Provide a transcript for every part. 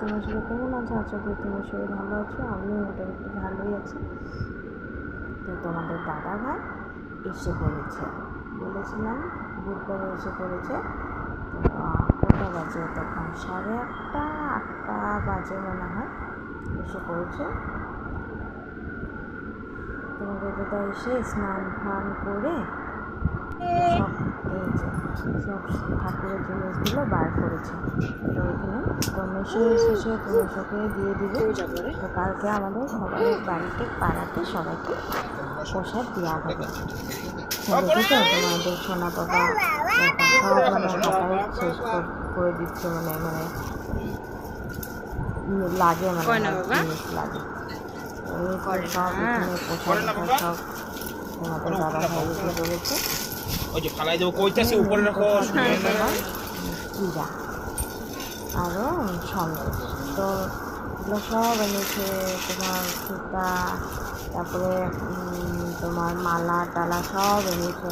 তোমার শরীর কেমন আছে? আশা করি তোমার শরীর ভালো আছো। আমিও মোটামুটি ভালোই আছি। তো তোমাদের দাদা ভাই এসে পড়েছে। বলেছিলাম বুধবারে এসে পড়েছে। কটা বাজে? তখন সাড়ে আটটা আটটা বাজে মনে হয় এসে পড়েছে। তোমাদের দাদা এসে স্নান ফান করে সব সব ঠাকুরের জিনিসগুলো বার করেছে। তো এখানে মেশো এসেছে তো দিয়ে দিবে। তো কালকে আমাদের সবাই বাড়িতে পাড়াতে সবাইকে প্রসাদ দেওয়া হবে। দেখেছ তোমাদের সোনা বাবা সব মানে শেষ করে দিচ্ছে মানে মানে লাগে মানে? জিনিস লাগে। সব এখানে প্রসাদ সব তোমাদের দাদা ভাই এসে বলেছে। ওই যে ফালাই দেবো কইতাছে উপরে রাখো শুনে আরও সন্দেশ তো এগুলো সব এনেছে তোমার সুতা তারপরে তোমার মালা টালা সব এনেছে।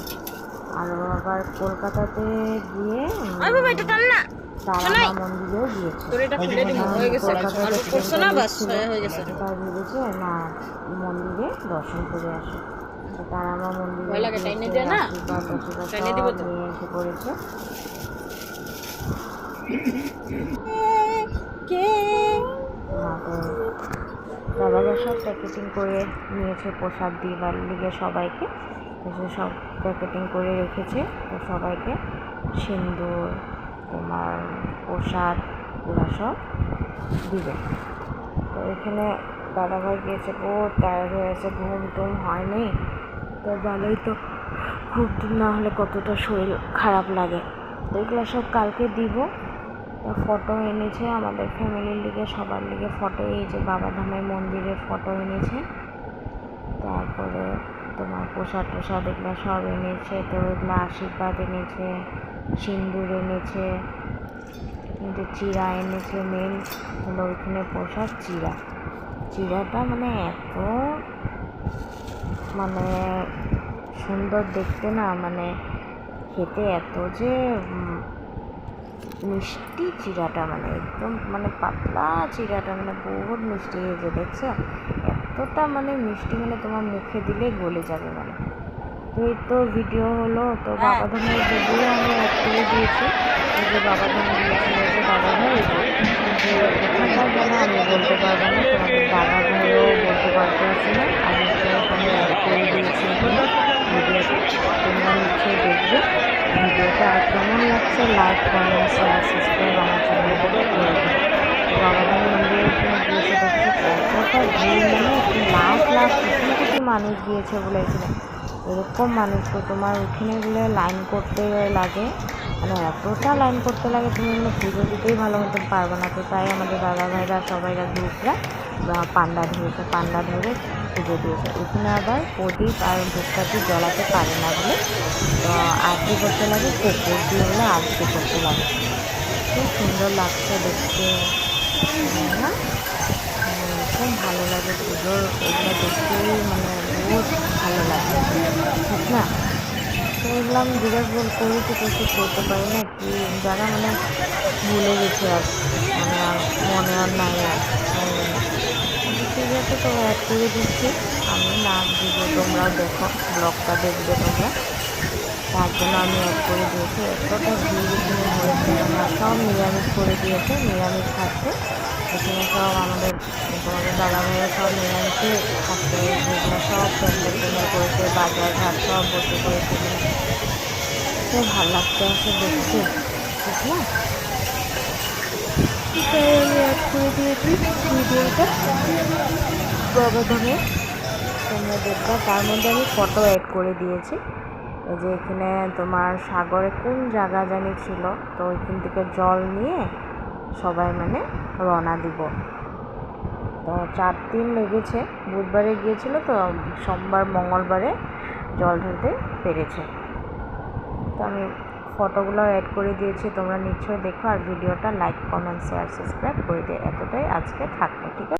আর আবার কলকাতাতে গিয়ে উম, ওই বাবা এটা টান না। তারা মন্দিরেও গিয়েছে। হয়ে কলকাতাতে হয়ে ভেবেছে না মন্দিরে দর্শন করে আসে তো তারা আমার মন্দিরে না? আশীর্বাদ টাশীর্বাদ সব প্যাকেটিং করে নিয়েছে প্রসাদ দিবার লিগে সবাইকে। সে সব প্যাকেটিং করে রেখেছে তো সবাইকে সিন্দুর তোমার প্রসাদ এগুলো সব দিবে। তো এখানে দাদাভাই গিয়েছে বহুত টায়ার্ড হয়ে আছে ঘুম টুম হয়নি। তো ভালোই তো, ঘুম টুম না হলে কতটা শরীর খারাপ লাগে। তো এগুলো সব কালকে দিব ফটো এনেছে আমাদের ফ্যামিলির লিগে, সবার লিগে ফটো এই যে বাবাধামের মন্দিরে ফটো এনেছে। তারপরে তোমার প্রসাদ টোসাদ এগুলো সব এনেছে, তো এগুলো আশীর্বাদ এনেছে, সিন্দুর এনেছে কিন্তু চিরা এনেছে মেন হলো ওইখানে প্রসাদ, চিরা। চিরাটা মানে এত মানে সুন্দর দেখতে না মানে খেতে এত যে মিষ্টি চিরাটা মানে একদম মানে পাতলা চিরাটা মানে বহুত মিষ্টি হয়েছে দেখছ? এতটা মানে মিষ্টি মানে তোমার মুখে দিলে গলে যাবে মানে। তো এই তো ভিডিও হলো তো বাবা ধামের ভিডিও করে দিয়েছি। এই যে বাবা ধাম দিয়েছিল যে দাদা ভাই যে এখানকার যেন আমি বলতে পারব না, তোমাদের দাদা ভাইও বলতে পারতেছি না। আমি ওখানে অ্যাড করে দিয়েছি ভিডিওতে তোমরা নিশ্চয়ই দেখবে। ভিডিওটা আর কেমন লাগছে, লাইক, কমেন্ট শেয়ার সাবস্ক্রাইব আমার চ্যানেলটাকে করে দেবে বাবা ধাম মন্দিরে গিয়েছে দেখছি কতটা ভিড় মানে লাখ লাখ মানুষ গিয়েছে বলে এখানে এরকম মানুষ তো তোমার ওখানে গেলে লাইন করতে লাগে। মানে এতটা লাইন করতে লাগে তুমি মানে পুজো দিতেই ভালো মতন পারবে না তো তাই আমাদের দাদা ভাইরা সবাইরা গ্রুপরা পান্ডা ধরেছে, পান্ডা ধরে পুজো দিয়েছে। এখানে আবার প্রদীপ আর ধূপকাঠি জ্বলাতে পারে না বলে, তো আরতি করতে লাগে কুকুর দিয়ে হলে আরতি করতে লাগে। খুব সুন্দর লাগছে দেখতে। না? খুব ভালো লাগে পুজোর, এগুলো দেখতেই মানে বহুত ভালো লাগে। ঠিক না? তো আমি জিজ্ঞাসা বল করেছি কিছু করতে পারি না কি যারা মানে ভুলে গেছে আর মানে আর মনে আর নাই আর। ঠিক আছে তো অ্যাড করে দিচ্ছি। আমি নাচ দিব, তোমরাও দেখো, ব্লগটা দেখবে তোমরা। তার জন্য আমি অ্যাড করে দিয়েছি। এতটা ভিড় হয়েছে সব নিরামিষ করে দিয়েছে, নিরামিষ খাচ্ছে। এখানে সব আমাদের তোমাদের দাদা ভাইয়ের সব নিরামিষে খাচ্ছে যেগুলো সব প্যান্ডেল ট্যান্ডেল করেছে, বাজার ঘাট সব বসে করেছে। খুব ভালো লাগছে আছে দেখতে অ্যাড করে দিয়েছি ভিডিওটা। ধরে তোমরা দেখবে। তার মধ্যে আমি ফটো অ্যাড করে দিয়েছি। এই যে এখানে তোমার সাগরে কোন জায়গা জানি ছিল, তো ওইখান থেকে জল নিয়ে সবাই মানে রওনা দিব। তো চার দিন লেগেছে। বুধবারে গিয়েছিল তো, সোমবার, মঙ্গলবারে জল ঢালতে পেরেছে। তো আমি ফটোগুলো অ্যাড করে দিয়েছি, তোমরা নিশ্চয়ই দেখো। আর ভিডিওটা লাইক কমেন্ট শেয়ার সাবস্ক্রাইব করে দিয়ে এতটাই আজকে থাকবে ঠিক আছে?